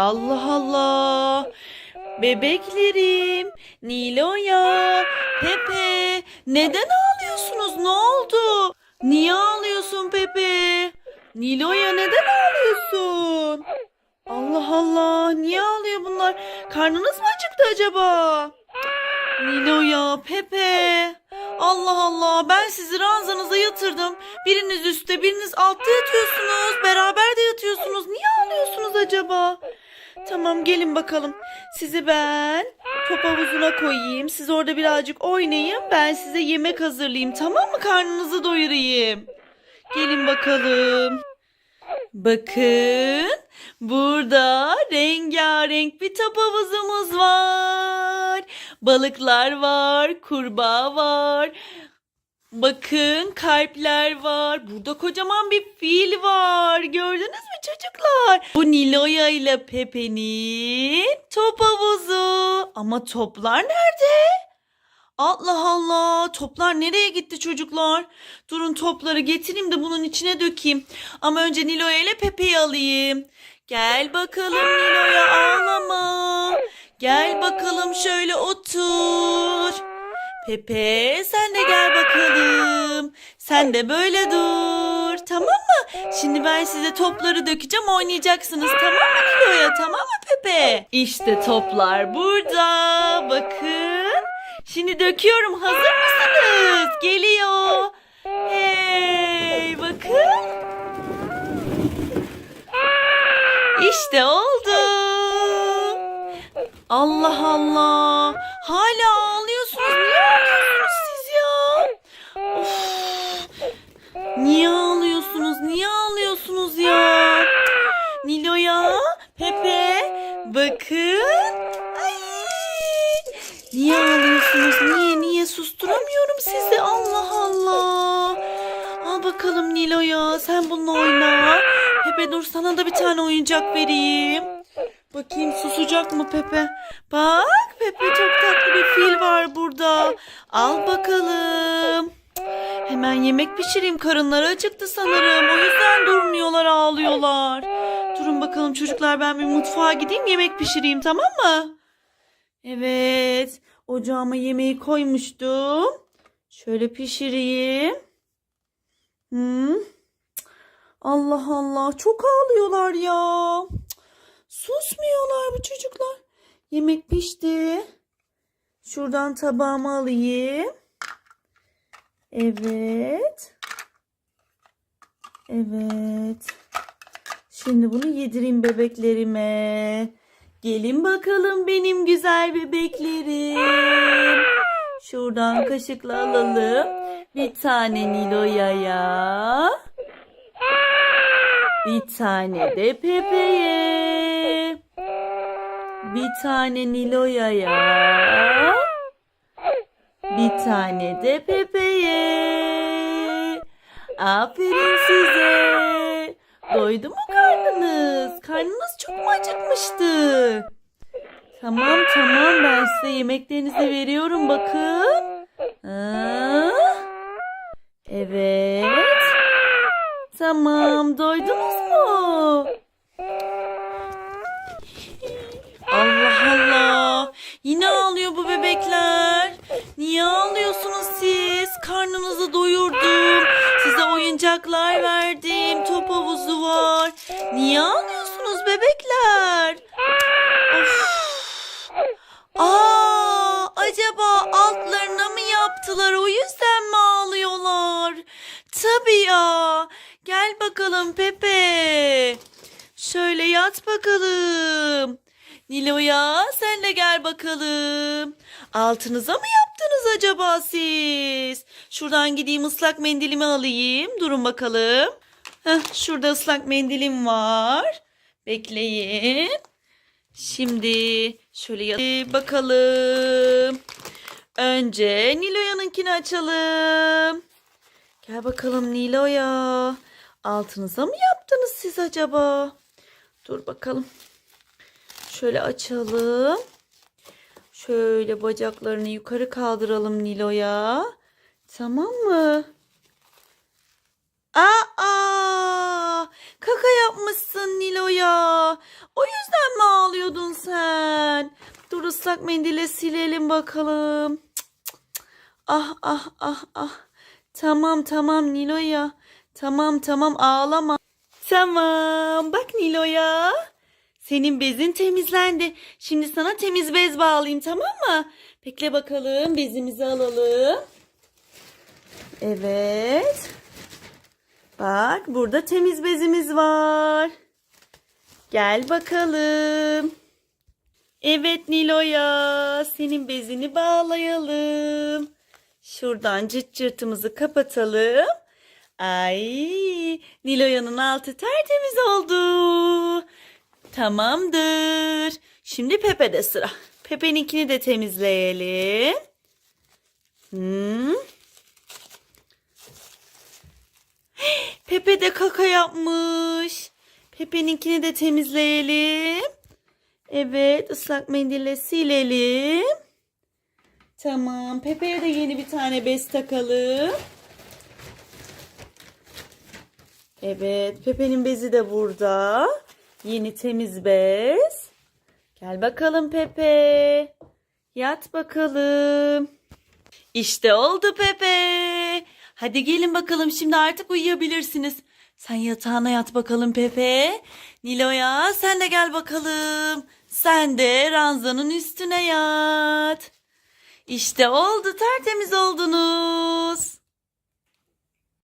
Allah Allah. Bebeklerim, Nilo'ya, Pepe, neden ağlıyorsunuz? Ne oldu? Niye ağlıyorsun Pepe? Nilo'ya neden ağlıyorsun? Allah Allah, niye ağlıyor bunlar? Karnınız mı acıktı acaba? Nilo'ya, Pepe. Allah Allah, ben sizi ranzanıza yatırdım. Biriniz üstte, biriniz altta yatıyorsunuz. Beraber de yatıyorsunuz. Tamam gelin bakalım. Sizi ben top havuzuna koyayım. Siz orada birazcık oynayın. Ben size yemek hazırlayayım. Tamam mı? Karnınızı doyurayım. Gelin bakalım. Bakın burada rengarenk bir top havuzumuz var. Balıklar var, kurbağa var. Bakın kalpler var. Burada kocaman bir fil var. Gördünüz mü çocuklar? Bu Niloya ile Pepe'nin top havuzu. Ama toplar nerede? Allah Allah. Toplar nereye gitti çocuklar? Durun topları getireyim de bunun içine dökeyim. Ama önce Niloya ile Pepe'yi alayım. Gel bakalım Niloya ağlama. Gel bakalım şöyle otur. Pepe sen de gel bakalım. Sen de böyle dur. Tamam mı? Şimdi ben size topları dökeceğim oynayacaksınız. Tamam mı Nilo'ya? Tamam mı Pepe? İşte toplar burada. Bakın. Şimdi döküyorum. Hazır mısınız? Geliyor. Hey bakın. İşte oldu. Allah Allah. Hala ağlıyorsunuz. Niye ağlıyorsunuz siz ya? Of. Niye bakalım Nilo'ya. Sen bununla oyna. Pepe dur sana da bir tane oyuncak vereyim. Bakayım susacak mı Pepe? Bak Pepe çok tatlı bir fil var burada. Al bakalım. Hemen yemek pişireyim. Karınları acıktı sanırım. O yüzden durmuyorlar ağlıyorlar. Durun bakalım çocuklar ben bir mutfağa gideyim yemek pişireyim tamam mı? Evet. Ocağıma yemeği koymuştum. Şöyle pişireyim. Hmm. Allah Allah çok ağlıyorlar ya. Susmuyorlar bu çocuklar. Yemek pişti. Şuradan tabağımı alayım. Evet. Evet. Şimdi bunu yedireyim bebeklerime. Gelin bakalım benim güzel bebeklerim. Şuradan kaşıkla alalım. Bir tane Nilo'ya. Bir tane de Pepe'ye. Bir tane Nilo'ya. Bir tane de Pepe'ye. Aferin size. Doydu mu karnınız? Karnınız çok mu acıkmıştı? Tamam tamam ben size yemeklerinizi veriyorum bakın. Ha? Evet. Tamam doydunuz mu? Allah Allah. Yine ağlıyor bu bebekler. Niye ağlıyorsunuz siz? Karnınızı doyurdum. Size oyuncaklar verdim. Top havuzu var. Niye ağlıyorsunuz bebekler? Tabii ya. Gel bakalım Pepe. Şöyle yat bakalım. Nilo'ya sen de gel bakalım. Altınıza mı yaptınız acaba siz? Şuradan gideyim ıslak mendilimi alayım. Durun bakalım. Heh, şurada ıslak mendilim var. Bekleyin. Şimdi şöyle yat- bakalım. Önce Nilo'yanınkini açalım. Gel bakalım Nilo'ya. Altınıza mı yaptınız siz acaba? Dur bakalım. Şöyle açalım. Şöyle bacaklarını yukarı kaldıralım Nilo'ya. Tamam mı? Aa! kaka yapmışsın Nilo'ya. O yüzden mi ağlıyordun sen? Dur ıslak mendile silelim bakalım. Cık, cık. Ah ah ah ah. Tamam tamam Nilo'ya. Tamam tamam ağlama. Tamam bak Nilo'ya. Senin bezin temizlendi. Şimdi sana temiz bez bağlayayım tamam mı? Bekle bakalım bezimizi alalım. Evet. Bak burada temiz bezimiz var. Gel bakalım. Evet Nilo'ya senin bezini bağlayalım. Şuradan cırt cırtımızı kapatalım. Ay Nilo'yanın altı tertemiz oldu. Tamamdır. Şimdi Pepe'de sıra. Pepe'ninkini de temizleyelim. Hmm. Pepe de kaka yapmış. Pepe'ninkini de temizleyelim. Evet ıslak mendille silelim. Tamam. Pepe'ye de yeni bir tane bez takalım. Evet. Pepe'nin bezi de burada. Yeni temiz bez. Gel bakalım Pepe. Yat bakalım. İşte oldu Pepe. Hadi gelin bakalım şimdi artık uyuyabilirsiniz. Sen yatağına yat bakalım Pepe. Nilo'ya sen de gel bakalım. Sen de ranzanın üstüne yat. İşte oldu tertemiz oldunuz.